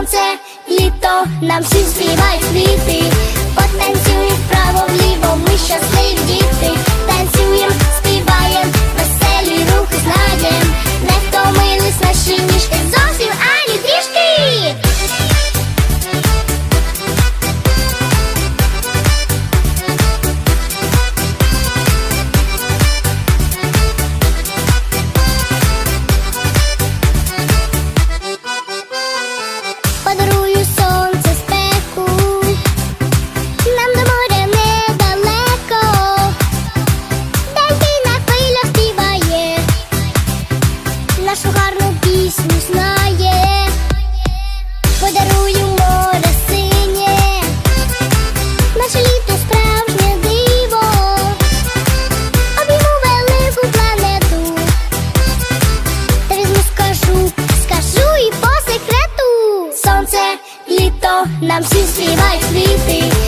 сонце, літо, нам всім співають квіти потанцюй вправо. Нам всі співають світи.